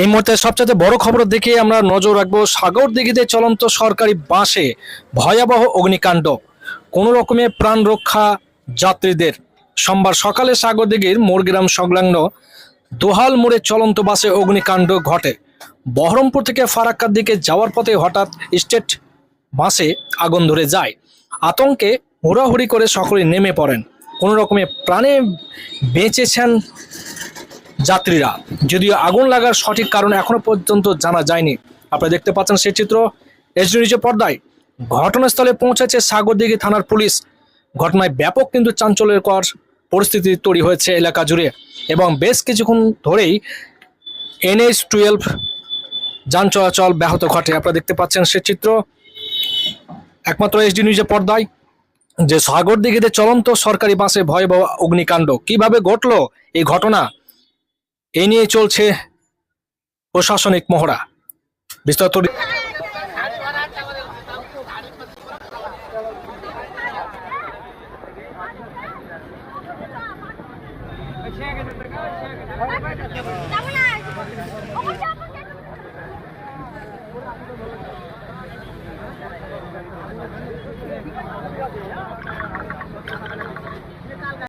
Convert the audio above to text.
এই মুহূর্তে সবচেয়ে বড় খবর দেখে আমরা নজর রাখব সাগর দিঘিতে চলন্ত সরকারি বাসে ভয়াবহ অগ্নিকাণ্ড। কোনো রকমে প্রাণ রক্ষা যাত্রীদের। সোমবার সকালে সাগর দিঘির মোরগ্রাম সংলগ্ন দোহাল মোড়ে চলন্ত বাসে অগ্নিকাণ্ড ঘটে। বহরমপুর থেকে ফারাক্কার দিকে যাওয়ার পথে হঠাৎ স্টেট বাসে আগুন ধরে যায়। আতঙ্কে হুড়াহুড়ি করে সকলে নেমে পড়েন। কোনো রকমে প্রাণে বেঁচেছেন যাত্রীরা। যদিও আগুন লাগার সঠিক কারণ এখনও পর্যন্ত জানা যায়নি। আপনারা দেখতে পাচ্ছেন সেই চিত্র। এসডি নিউজের পর্দায় ঘটনাস্থলে পৌঁছেছে সাগরদিঘি থানার পুলিশ। ঘটনায় ব্যাপক কিন্তু চাঞ্চল্যকর পরিস্থিতি তৈরি হয়েছে এলাকা জুড়ে এবং বেশ কিছুক্ষণ ধরেই এনএইচ টুয়েলভ যান চলাচল ব্যাহত ঘটে। আপনারা দেখতে পাচ্ছেন সে চিত্র। একমাত্র এসডি নিউজের পর্দায় যে সাগরদিঘিতে চলন্ত সরকারি বাসে ভয়াবহ অগ্নিকাণ্ড। কীভাবে ঘটলো এই ঘটনা? এ নিয়ে চলছে প্রশাসনিক মহড়া। বিস্তারিত